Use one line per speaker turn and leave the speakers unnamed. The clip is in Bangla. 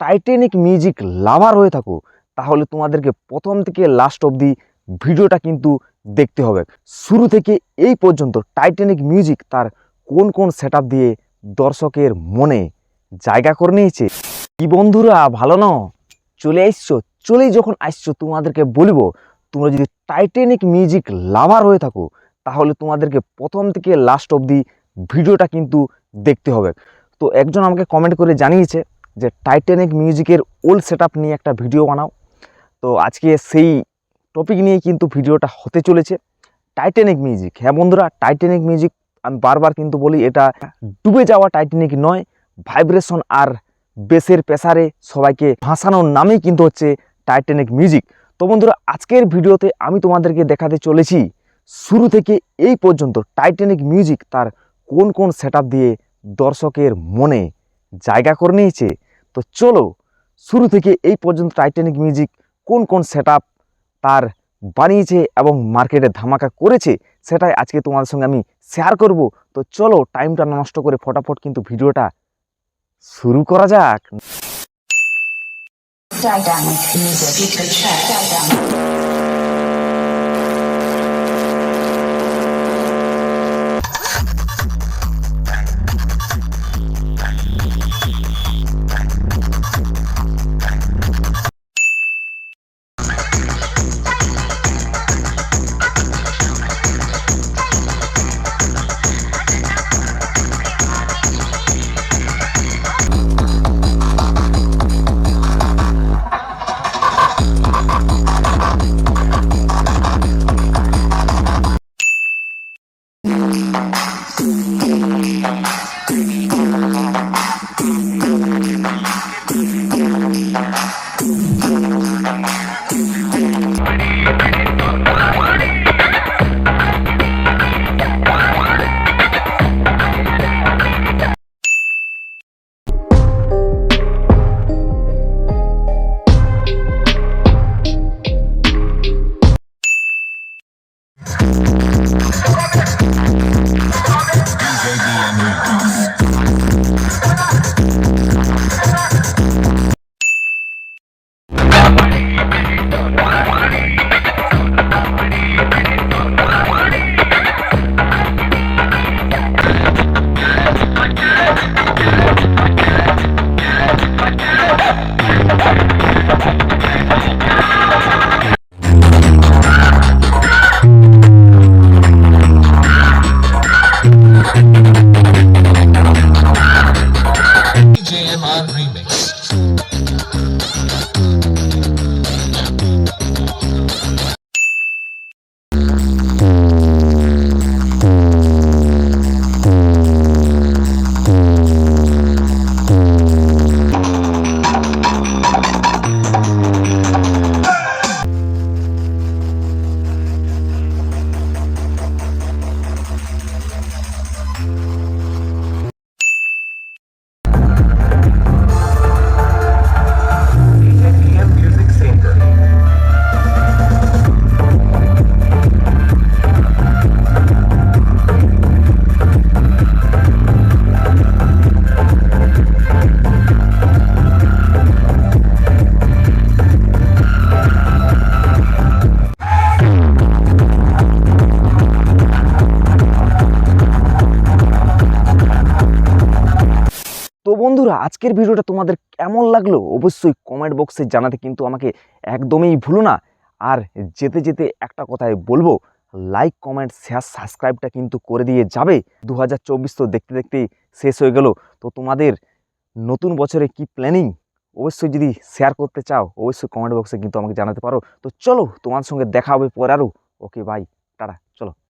টাইটানিক মিউজিক লাভার হয়ে থাকো, তাহলে তোমাদেরকে প্রথম থেকে লাস্ট অবধি ভিডিওটা কিন্তু দেখতে হবে। শুরু থেকে এই পর্যন্ত টাইটানিক মিউজিক তার কোন কোন সেট দিয়ে দর্শকের মনে জায়গা করে নিয়েছে? কি বন্ধুরা, ভালো ন? চলে আসছো চলেই যখন আসছো, তোমাদেরকে বলব, তোমরা যদি টাইটানিক মিউজিক লাভার হয়ে থাকো, তাহলে তোমাদেরকে প্রথম থেকে লাস্ট অবধি ভিডিওটা কিন্তু দেখতে হবে। তো একজন আমাকে কমেন্ট করে জানিয়েছে যে টাইটানিক মিউজিকের ওল্ড সেট নিয়ে একটা ভিডিও বানাও। তো আজকে সেই টপিক নিয়ে কিন্তু ভিডিওটা হতে চলেছে টাইটানিক মিউজিক হ্যাঁ বন্ধুরা টাইটানিক মিউজিক আমি বারবার কিন্তু বলি, এটা ডুবে যাওয়া টাইটানিক নয় ভাইব্রেশন আর বেসের প্রেসারে সবাইকে ভাসানোর নামেই কিন্তু হচ্ছে টাইটানিক মিউজিক তো বন্ধুরা, আজকের ভিডিওতে আমি তোমাদেরকে দেখাতে চলেছি, শুরু থেকে এই পর্যন্ত টাইটানিক মিউজিক তার কোন কোন সেট দিয়ে দর্শকের মনে জায়গা করে নিয়েছে। তো চলো, শুরু থেকে এই পর্যন্ত টাইটানিক মিউজিক কোন কোন সেট তার বানিয়েছে এবং মার্কেটে ধামাকা করেছে সেটাই আজকে তোমাদের সঙ্গে আমি শেয়ার করব। তো চলো টাইমটা নষ্ট করে ফটাফট কিন্তু ভিডিওটা শুরু করা যাক। আজকের ভিডিওটা তোমাদের কেমন লাগল অবশ্যই কমেন্ট বক্সে জানাতে কিন্তু আমাকে একদমই ভুলো না। আর যেতে যেতে একটা কথাই বলব লাইক কমেন্ট শেয়ার সাবস্ক্রাইবটা কিন্তু করে দিয়ে যাবে। দু হাজার চব্বিশ তো দেখতে দেখতেই শেষ হয়ে গেল। তো তোমাদের নতুন বছরে কি প্ল্যানিং অবশ্যই যদি শেয়ার করতে চাও, অবশ্যই কমেন্ট বক্সে কিন্তু আমাকে জানাতে পারো। তো চলো তোমার সঙ্গে দেখা হবে পরে আরও ওকে বাই টাটা, চলো।